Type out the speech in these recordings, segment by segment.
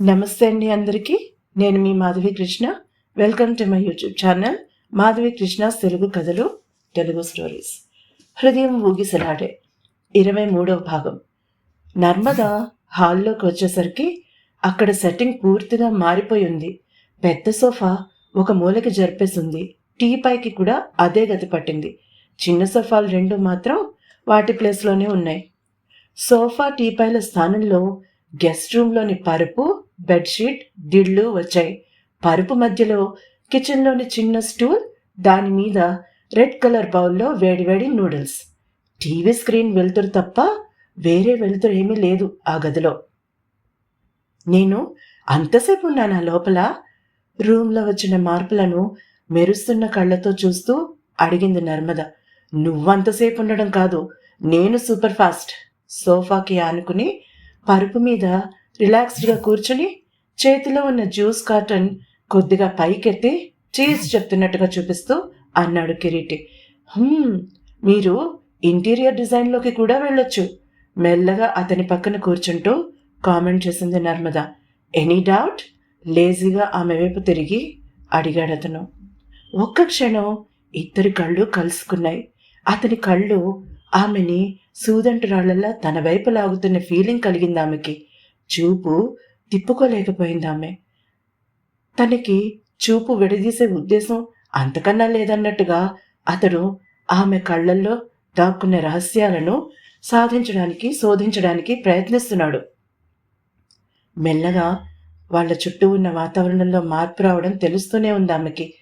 నమస్తే అండి అందరికీ. నేను మీ Madhavi Krishna. Welcome to my YouTube channel Madhavi Krishna Telugu కథలు తెలుగు స్టోరీస్ హృదయం ఊగిసలాడే ఇరవై మూడవ భాగం. నర్మద హాల్లోకి వచ్చేసరికి అక్కడ సెట్టింగ్ పూర్తిగా మారిపోయి ఉంది. పెద్ద సోఫా ఒక మూలకి జరిపేసింది. టీ పైకి కూడా అదే గతి పట్టింది. చిన్న సోఫాలు రెండు మాత్రం వాటి ప్లేస్లోనే ఉన్నాయి. సోఫా టీపాయ్ల స్థానంలో గెస్ట్ రూమ్లోని పరుపు బెడ్షీట్ దిళ్ళు వచ్చాయి. పరుపు మధ్యలో కిచెన్లోని చిన్న స్టూల్ దాని మీద రెడ్ కలర్ బౌల్లో వేడివేడి నూడిల్స్. టీవీ స్క్రీన్ వెలుతురు తప్ప వేరే వెలుతురు ఏమీ లేదు ఆ గదిలో. నేను అంతసేపు ఉన్నాను ఆ లోపల? రూమ్లో వచ్చిన మార్పులను మెరుస్తున్న కళ్ళతో చూస్తూ అడిగింది నర్మద. నువ్వంతసేపు ఉండడం కాదు నేను సూపర్ ఫాస్ట్ సోఫాకి ఆనుకుని పరుపు మీద రిలాక్స్డ్గా కూర్చుని చేతిలో ఉన్న జ్యూస్ కార్టన్ కొద్దిగా పైకెత్తి చీజ్ చెప్తున్నట్టుగా చూపిస్తూ అన్నాడు కిరీటి. మీరు ఇంటీరియర్ డిజైన్లోకి కూడా వెళ్ళొచ్చు. మెల్లగా అతని పక్కన కూర్చుంటూ కామెంట్ చేసింది నర్మద. ఎనీ డౌట్ లేజీగా ఆమె వైపు తిరిగి అడిగాడు అతను. ఒక్క క్షణం ఇద్దరి కళ్ళు కలుసుకున్నాయి. అతని కళ్ళు ఆమెని సూదంటురాళ్ళలా తన వైపు లాగుతున్న ఫీలింగ్ కలిగింది ఆమెకి. చూపు తిప్పుకోలేకపోయింది ఆమె. తనకి చూపు విడదీసే ఉద్దేశం అంతకన్నా లేదన్నట్టుగా అతడు ఆమె కళ్ళల్లో దాక్కున్న రహస్యాలను సాధించడానికి శోధించడానికి ప్రయత్నిస్తున్నాడు. మెల్లగా వాళ్ళ చుట్టూ ఉన్న వాతావరణంలో మార్పు రావడం తెలుస్తూనే ఉంది ఆమెకి.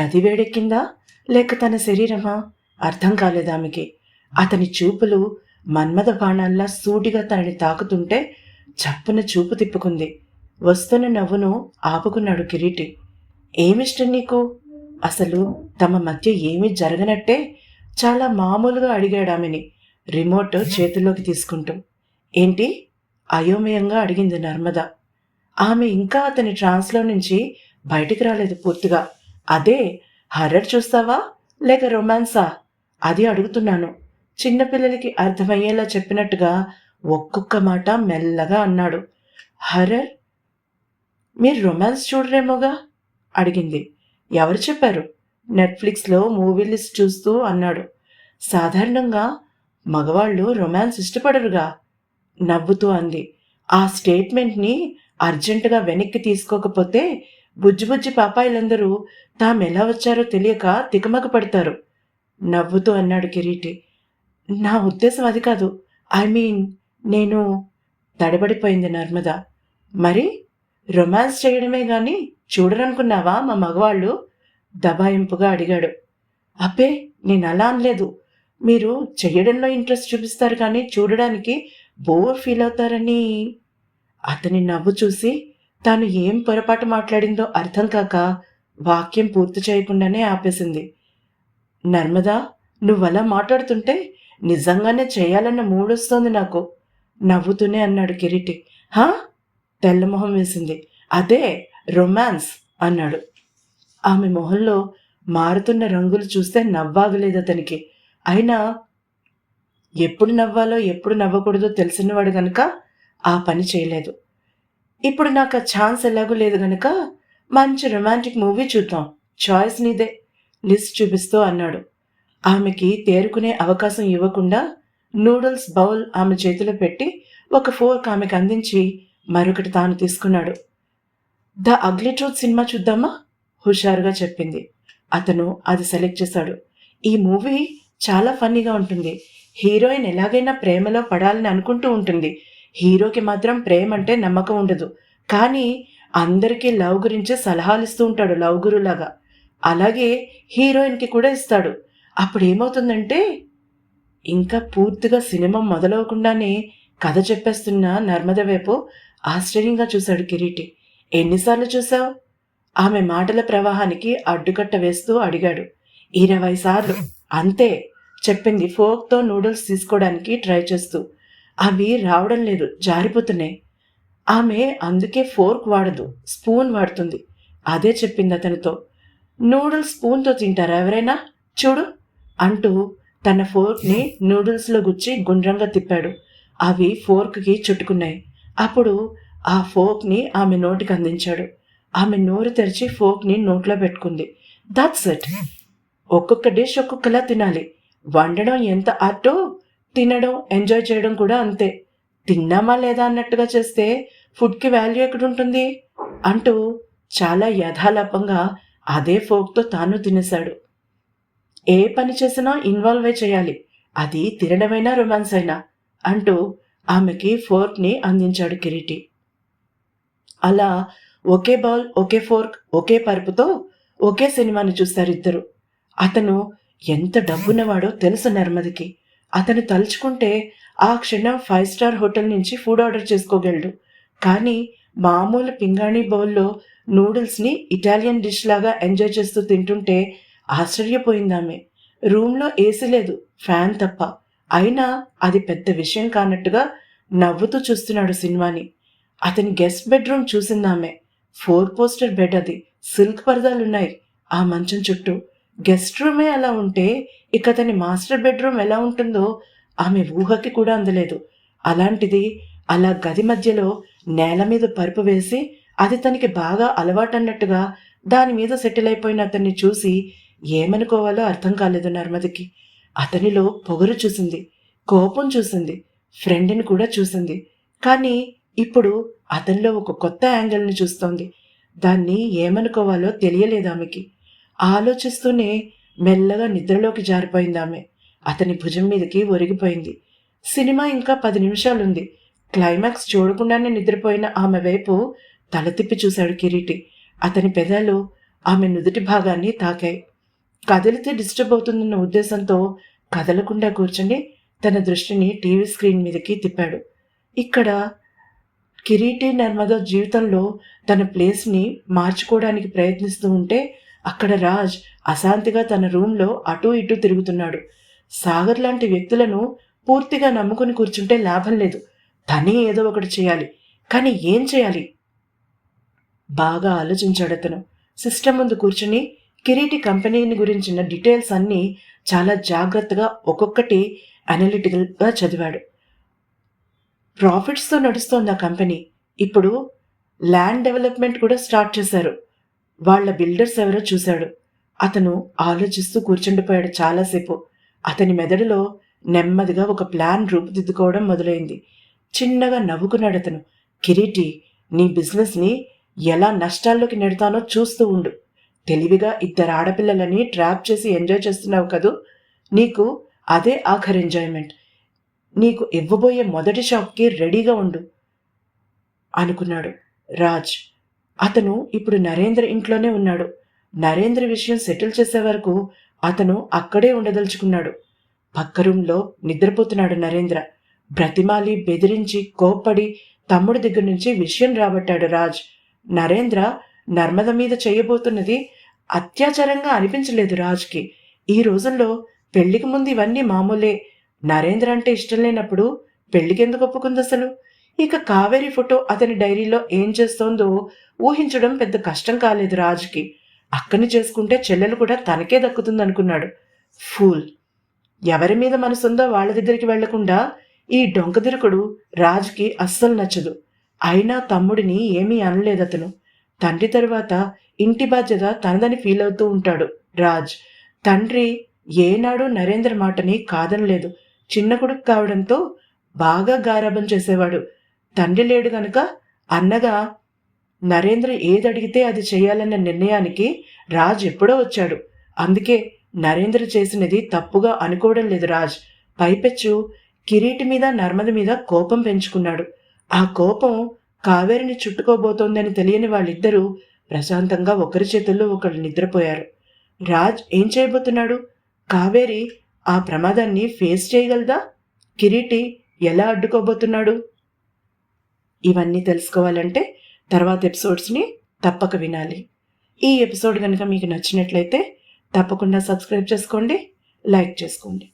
గది వేడెక్కిందా? లేక తన శరీరమా? అర్థం కాలేదు ఆమెకి. అతని చూపులు మన్మథ బాణాల్లా సూటిగా తనని తాకుతుంటే చప్పున చూపు తిప్పుకుంది. వస్తున్న నవ్వును ఆపుకున్నాడు కిరీటి. ఏమిష్టం నీకు? అసలు తమ మధ్య ఏమీ జరగనట్టే చాలా మామూలుగా అడిగాడు ఆమెని. రిమోట్ చేతుల్లోకి తీసుకుంటూ. ఏంటి? అయోమయంగా అడిగింది నర్మద. ఆమె ఇంకా అతని ట్రాన్స్లో నుంచి బయటికి రాలేదు పూర్తిగా. అదే హర్రర్ చూస్తావా? లేక రొమాన్సా? అది అడుగుతున్నాను. చిన్నపిల్లలకి అర్థమయ్యేలా చెప్పినట్టుగా ఒక్కొక్క మాట మెల్లగా అన్నాడు. హర్రర్ మీరు రొమాన్స్ చూడరేమోగా? అడిగింది. ఎవరు చెప్పారు? నెట్ఫ్లిక్స్లో మూవీ లిస్ట్ చూస్తూ అన్నాడు. సాధారణంగా మగవాళ్ళు రొమాన్స్ ఇష్టపడరుగా? నవ్వుతూ అంది. ఆ స్టేట్మెంట్ని అర్జెంటుగా వెనక్కి తీసుకోకపోతే బుజ్జి బుజ్జి పాపాయిలందరూ తామెలా వచ్చారో తెలియక తికమక పడతారు నవ్వుతూ అన్నాడు కిరీటి. నా ఉద్దేశం అది కాదు. ఐ మీన్ నేను తడబడిపోయింది నర్మద. మరి రొమాన్స్ చేయడమే కానీ చూడరనుకున్నావా మా మగవాళ్ళు? దబాయింపుగా అడిగాడు. అబ్బే నేను అలా అనలేదు. మీరు చేయడంలో ఇంట్రెస్ట్ చూపిస్తారు కానీ చూడడానికి బోర్ ఫీల్ అవుతారని. అతని నవ్వు చూసి తాను ఏం పొరపాటు మాట్లాడిందో అర్థం కాక వాక్యం పూర్తి చేయకుండానే ఆపేసింది. నర్మదా నువ్వలా మాట్లాడుతుంటే నిజంగానే చేయాలన్న మూడొస్తోంది నాకు. నవ్వుతూనే అన్నాడు కిరీటి. హా? తెల్లమొహం వేసింది. అదే రొమాన్స్ అన్నాడు. ఆమె మొహంలో మారుతున్న రంగులు చూస్తే నవ్వాగలేదు అతనికి. అయినా ఎప్పుడు నవ్వాలో ఎప్పుడు నవ్వకూడదో తెలిసినవాడు గనక ఆ పని చేయలేదు. ఇప్పుడు నాకు ఆ ఛాన్స్ ఎలాగూ లేదు గనక మంచి రొమాంటిక్ మూవీ చూద్దాం. చాయిస్ నీదే. లిస్ట్ చూపిస్తూ అన్నాడు. ఆమెకి తేరుకునే అవకాశం ఇవ్వకుండా నూడిల్స్ బౌల్ ఆమె చేతిలో పెట్టి ఒక ఫోర్క్ ఆమెకు అందించి మరొకటి తాను తీసుకున్నాడు. ద అగ్లీ ట్రూత్ సినిమా చూద్దామా? హుషారుగా చెప్పింది. అతను అది సెలెక్ట్ చేశాడు. ఈ మూవీ చాలా ఫన్నీగా ఉంటుంది. హీరోయిన్ ఎలాగైనా ప్రేమలో పడాలని అనుకుంటూ ఉంటుంది. హీరోకి మాత్రం ప్రేమ అంటే నమ్మకం ఉండదు. కానీ అందరికీ లవ్ గురించే సలహాలు ఇస్తూ ఉంటాడు లవ్ గురులాగా. అలాగే హీరోయిన్కి కూడా ఇస్తాడు. అప్పుడు ఏమవుతుందంటే ఇంకా పూర్తిగా సినిమా మొదలవకుండానే కథ చెప్పేస్తున్న నర్మద వైపు ఆశ్చర్యంగా చూశాడు కిరీటి. ఎన్నిసార్లు చూసావు ఆమె మాటల ప్రవాహానికి అడ్డుకట్ట వేస్తూ అడిగాడు. ఇరవై సార్లు. అంతే చెప్పింది ఫోక్తో నూడిల్స్ తీసుకోవడానికి ట్రై చేస్తూ. అవి రావడం లేదు జారిపోతున్నాయి. ఆమె అందుకే ఫోర్క్ వాడదు స్పూన్ వాడుతుంది. అదే చెప్పింది అతనితో. నూడిల్స్ స్పూన్తో తింటారా ఎవరైనా? చూడు. అంటూ తన ఫోర్క్ని నూడిల్స్లో గుచ్చి గుండ్రంగా తిప్పాడు. అవి ఫోర్క్కి చుట్టుకున్నాయి. అప్పుడు ఆ ఫోక్ని ఆమె నోటికి అందించాడు. ఆమె నోరు తెరిచి ఫోక్ని నోట్లో పెట్టుకుంది. దట్స్ ఇట్ ఒక్కొక్క డిష్ ఒక్కొక్కలా తినాలి. వండడం ఎంత ఆర్టో తినడం ఎంజాయ్ చేయడం కూడా అంతే. తిన్నామా లేదా అన్నట్టుగా చేస్తే ఫుడ్కి వాల్యూ ఎక్కడుంటుంది? అంటూ చాలా యథాలాపంగా అదే ఫోక్తో తాను తినేశాడు. ఏ పని చేసినా ఇన్వాల్వ్ చేయాలి. అది తినడమైనా రొమాన్స్ అయినా అంటూ ఆమెకి ఫోర్క్ని అందించాడు కిరీటి. అలా ఒకే బాల్ ఒకే ఫోర్క్ ఒకే పరుపుతో ఒకే సినిమాని చూస్తారు ఇద్దరు. అతను ఎంత డబ్బున్నవాడో తెలుసు నర్మదికి. అతను తలుచుకుంటే ఆ క్షణం ఫైవ్ స్టార్ హోటల్ నుంచి ఫుడ్ ఆర్డర్ చేసుకోగలడు. కానీ మామూలు పింగాణి బౌల్లో నూడిల్స్ని ఇటాలియన్ డిష్ లాగా ఎంజాయ్ చేస్తూ తింటుంటే ఆశ్చర్యపోయిందామె. రూమ్లో ఏసీ లేదు ఫ్యాన్ తప్ప. అయినా అది పెద్ద విషయం కానట్టుగా నవ్వుతూ చూస్తున్నాడు సినిమాని. అతని గెస్ట్ బెడ్రూమ్ చూసిందామె. ఫోర్ పోస్టర్ బెడ్ అది సిల్క్ పరదాలున్నాయి ఆ మంచం చుట్టూ. గెస్ట్ రూమే అలా ఉంటే ఇక అతని మాస్టర్ బెడ్రూమ్ ఎలా ఉంటుందో ఆమె ఊహకి కూడా అందలేదు. అలాంటిది అలా గది మధ్యలో నేల మీద పరుపు వేసి అది తనకి బాగా అలవాటన్నట్టుగా దాని మీద సెటిల్ అయిపోయిన అతన్ని చూసి ఏమనుకోవాలో అర్థం కాలేదు నర్మదికి. అతనిలో పొగరు చూసింది కోపం చూసింది ఫ్రెండ్ని కూడా చూసింది. కానీ ఇప్పుడు అతనిలో ఒక కొత్త యాంగిల్ని చూస్తోంది. దాన్ని ఏమనుకోవాలో తెలియలేదు ఆమెకి. ఆలోచిస్తూనే మెల్లగా నిద్రలోకి జారిపోయింది ఆమె. అతని భుజం మీదకి ఒరిగిపోయింది. సినిమా ఇంకా పది నిమిషాలుంది. క్లైమాక్స్ చూడకుండానే నిద్రపోయిన ఆమె వైపు తల తిప్పి చూశాడు కిరీటి. అతని పెదాలు ఆమె నుదుటి భాగాన్ని తాకాయి. కదిలితే డిస్టర్బ్ అవుతుందన్న ఉద్దేశంతో కదలకుండా కూర్చుని తన దృష్టిని టీవీ స్క్రీన్ మీదకి తిప్పాడు. ఇక్కడ కిరీటి నర్మద జీవితంలో తన ప్లేస్ని మార్చుకోవడానికి ప్రయత్నిస్తూ ఉంటే అక్కడ రాజ్ అశాంతిగా తన రూమ్లో అటూ ఇటూ తిరుగుతున్నాడు. సాగర్ లాంటి వ్యక్తులను పూర్తిగా నమ్ముకుని కూర్చుంటే లాభం లేదు. తనే ఏదో ఒకటి చేయాలి. కానీ ఏం చేయాలి? బాగా ఆలోచించాడు అతను. సిస్టమ్ ముందు కూర్చుని కిరీటి కంపెనీని గురించిన డీటెయిల్స్ అన్నీ చాలా జాగ్రత్తగా ఒక్కొక్కటి అనలిటికల్గా చదివాడు. ప్రాఫిట్స్తో నడుస్తోంది ఆ కంపెనీ. ఇప్పుడు ల్యాండ్ డెవలప్మెంట్ కూడా స్టార్ట్ చేశారు. వాళ్ళ బిల్డర్స్ ఎవరో చూశాడు. అతను ఆలోచిస్తూ కూర్చుండిపోయాడు చాలాసేపు. అతని మెదడులో నెమ్మదిగా ఒక ప్లాన్ రూపుదిద్దుకోవడం మొదలైంది. చిన్నగా నవ్వుకున్నాడు అతను. కిరీటి నీ బిజినెస్ని ఎలా నష్టాల్లోకి నెడతానో చూస్తూ ఉండు. తెలివిగా ఇద్దరు ఆడపిల్లలని ట్రాప్ చేసి ఎంజాయ్ చేస్తున్నావు కదూ? నీకు అదే ఆఖరి ఎంజాయ్మెంట్. నీకు ఇవ్వబోయే మొదటి షాప్కి రెడీగా ఉండు అనుకున్నాడు రాజ్. అతను ఇప్పుడు నరేంద్ర ఇంట్లోనే ఉన్నాడు. నరేంద్ర విషయం సెటిల్ చేసే వరకు అతను అక్కడే ఉండదలుచుకున్నాడు. పక్క రూమ్లో నిద్రపోతున్నాడు నరేంద్ర. బ్రతిమాలి బెదిరించి కోప్పడి తమ్ముడి దగ్గర నుంచి విషయం రాబట్టాడు రాజ్. నరేంద్ర నర్మద మీద చేయబోతున్నది అత్యాచారంగా అనిపించలేదు రాజ్కి. ఈ రోజుల్లో పెళ్ళికి ముందు ఇవన్నీ మామూలే. నరేంద్ర అంటే ఇష్టం లేనప్పుడు పెళ్ళికెందుకు ఒప్పుకుంది అసలు? ఇక కావేరి ఫోటో అతని డైరీలో ఏం చేస్తోందో ఊహించడం పెద్ద కష్టం కాలేదు రాజుకి. అక్కని చేసుకుంటే చెల్లెలు కూడా తనకే దక్కుతుందనుకున్నాడు. ఫూల్! ఎవరి మీద మనసుందో వాళ్ళ దగ్గరికి వెళ్ళకుండా ఈ డొంకదిరుకుడు రాజుకి అస్సలు నచ్చదు. అయినా తమ్ముడిని ఏమీ అనలేదు అతను తండ్రి తరువాత ఇంటి బాధ్యత తనదని ఫీల్ అవుతూ ఉంటాడు. రాజ్ తండ్రి ఏనాడు నరేంద్ర మాటని కాదనలేదు. చిన్న కొడుకు కావడంతో బాగా గారాబం చేసేవాడు. తండ్రి లేడు గనుక అన్నగా నరేంద్ర ఏది అడిగితే అది చేయాలన్న నిర్ణయానికి రాజ్ ఎప్పుడో వచ్చాడు. అందుకే నరేంద్ర చేసినది తప్పుగా అనుకోవడం లేదు రాజ్. పైపెచ్చు కిరీటి మీద నర్మద మీద కోపం పెంచుకున్నాడు. ఆ కోపం కావేరిని చుట్టుకోబోతోందని తెలియని వాళ్ళిద్దరూ ప్రశాంతంగా ఒకరి చేతుల్లో ఒకరు నిద్రపోయారు. రాజ్ ఏం చేయబోతున్నాడు? కావేరి ఆ ప్రమాదాన్ని ఫేస్ చేయగలదా? కిరీటి ఎలా అడ్డుకోబోతున్నాడు? ఇవన్నీ తెలుసుకోవాలంటే తర్వాత ఎపిసోడ్స్ని తప్పక వినాలి. ఈ ఎపిసోడ్ కనుక మీకు నచ్చినట్లయితే తప్పకుండా సబ్స్క్రైబ్ చేసుకోండి లైక్ చేసుకోండి.